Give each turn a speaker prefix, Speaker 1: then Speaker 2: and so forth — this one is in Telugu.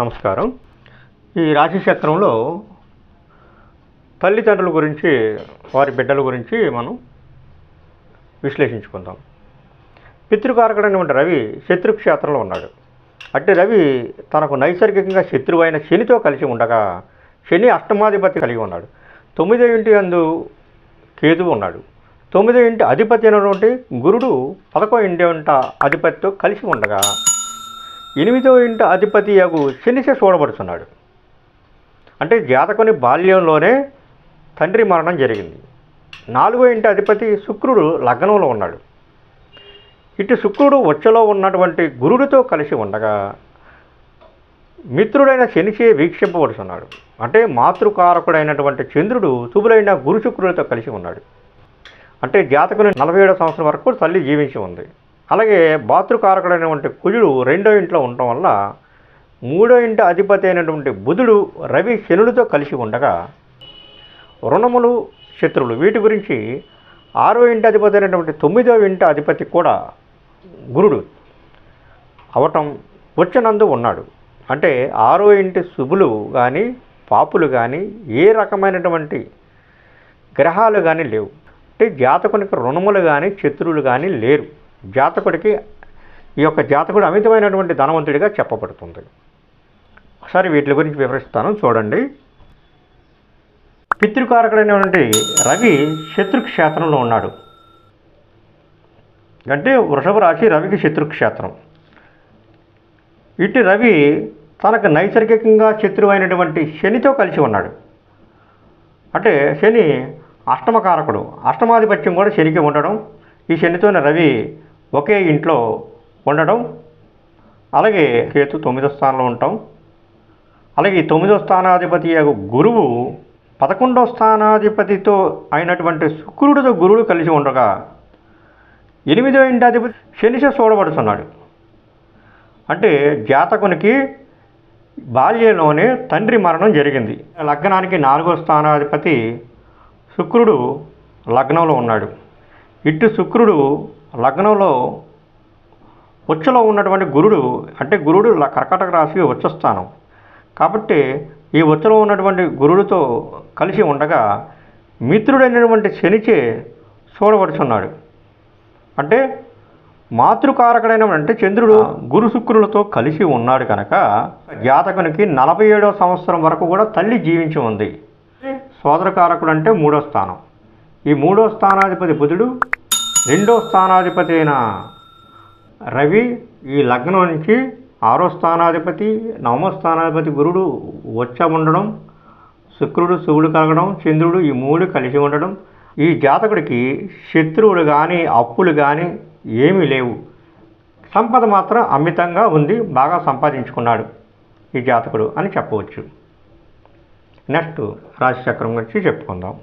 Speaker 1: నమస్కారం. ఈ రాశిక్షేత్రంలో తల్లిదండ్రుల గురించి వారి బిడ్డల గురించి మనం విశ్లేషించుకుందాం. పితృకారకుడైనటువంటి రవి శత్రుక్షేత్రంలో ఉన్నాడు. అంటే రవి తనకు నైసర్గికంగా శత్రువైన శనితో కలిసి ఉండగా శని అష్టమాధిపతి కలిగి ఉన్నాడు. తొమ్మిదో ఇంటి అందు కేతువు ఉన్నాడు. తొమ్మిదో ఇంటి అధిపతి అయినటువంటి గురుడు పదకొండు ఇంటి వంట అధిపతితో కలిసి ఉండగా ఎనిమిదో ఇంటి అధిపతి యగు శనిసే చూడబడుతున్నాడు అంటే జాతకుని బాల్యంలోనే తండ్రి మరణం జరిగింది. నాలుగో ఇంటి అధిపతి శుక్రుడు లగ్నంలో ఉన్నాడు. ఇటు శుక్రుడు వచ్చలో ఉన్నటువంటి గురుడితో కలిసి ఉండగా మిత్రుడైన శనిచే వీక్షింపబడుతున్నాడు అంటే మాతృకారకుడైనటువంటి చంద్రుడు శుభులైన గురు శుక్రుడితో కలిసి ఉన్నాడు. అంటే జాతకుని నలభై ఏడో సంవత్సరం వరకు తల్లి జీవించి ఉంది. అలాగే భాతృకారకుడైనటువంటి కుజుడు రెండో ఇంట్లో ఉండటం వల్ల మూడో ఇంటి అధిపతి అయినటువంటి బుధుడు రవి శనుడితో కలిసి ఉండగా రుణములు శత్రువులు వీటి గురించి ఆరో ఇంటి అధిపతి అయినటువంటి తొమ్మిదో ఇంటి అధిపతి కూడా గురుడు అవటం వచ్చినందు ఉన్నాడు. అంటే ఆరో ఇంటి శుభులు కానీ పాపులు కానీ ఏ రకమైనటువంటి గ్రహాలు కానీ లేవు. అంటే జాతకునికి రుణములు కానీ శత్రువులు కానీ లేరు. జాతకుడికి ఈ యొక్క జాతకుడు అమితమైనటువంటి ధనవంతుడిగా చెప్పబడుతుంది. ఒకసారి వీటి గురించి వివరిస్తాను చూడండి. పితృకారకుడైనటువంటి రవి శత్రుక్షేత్రంలో ఉన్నాడు. అంటే వృషభ రాశి రవికి శత్రుక్షేత్రం. ఇటు రవి తనకు నైసర్గికంగా శత్రువైనటువంటి శనితో కలిసి ఉన్నాడు. అంటే శని అష్టమకారకుడు అష్టమాధిపత్యం కూడా శనికి ఉండడం. ఈ శనితోనే రవి ఒకే ఇంట్లో ఉండడం అలాగే కేతు తొమ్మిదో స్థానంలో ఉంటాం అలాగే ఈ తొమ్మిదో స్థానాధిపతి గురువు పదకొండో స్థానాధిపతితో అయినటువంటి శుక్రుడితో గురువుడు కలిసి ఉండగా ఎనిమిదో ఇంటాధిపతి శనిశ చూడబడుతున్నాడు. అంటే జాతకునికి బాల్యంలోనే తండ్రి మరణం జరిగింది. లగ్నానికి నాలుగో స్థానాధిపతి శుక్రుడు లగ్నంలో ఉన్నాడు. ఇటు శుక్రుడు లగ్నంలో ఉచ్చలో ఉన్నటువంటి గురుడు అంటే గురుడు కర్కాటక రాశి ఉచ్చస్థానం కాబట్టి ఈ ఉచ్చలో ఉన్నటువంటి గురుడితో కలిసి ఉండగా మిత్రుడైనటువంటి శనిచే చూడబడుచున్నాడు అంటే మాతృకారకుడైన అంటే చంద్రుడు గురు శుక్రులతో కలిసి ఉన్నాడు కనుక జాతకునికి నలభై ఏడో సంవత్సరం వరకు కూడా తల్లి జీవించి ఉంది. సోదరకారకుడు అంటే మూడో స్థానం. ఈ మూడో స్థానాధిపతి బుధుడు రెండో స్థానాధిపతి అయిన రవి ఈ లగ్నం నుంచి ఆరో స్థానాధిపతి నవమ స్థానాధిపతి గురుడు వచ్చ ఉండడం శుక్రుడు శివుడు కలగడం చంద్రుడు ఈ మూడు కలిసి ఉండడం. ఈ జాతకుడికి శత్రువులు కానీ అప్పులు కానీ ఏమీ లేవు. సంపద మాత్రం అమితంగా ఉంది బాగా సంపాదించుకున్నాడు ఈ జాతకుడు అని చెప్పవచ్చు. నెక్స్ట్ రాశిచక్రం గురించి చెప్పుకుందాం.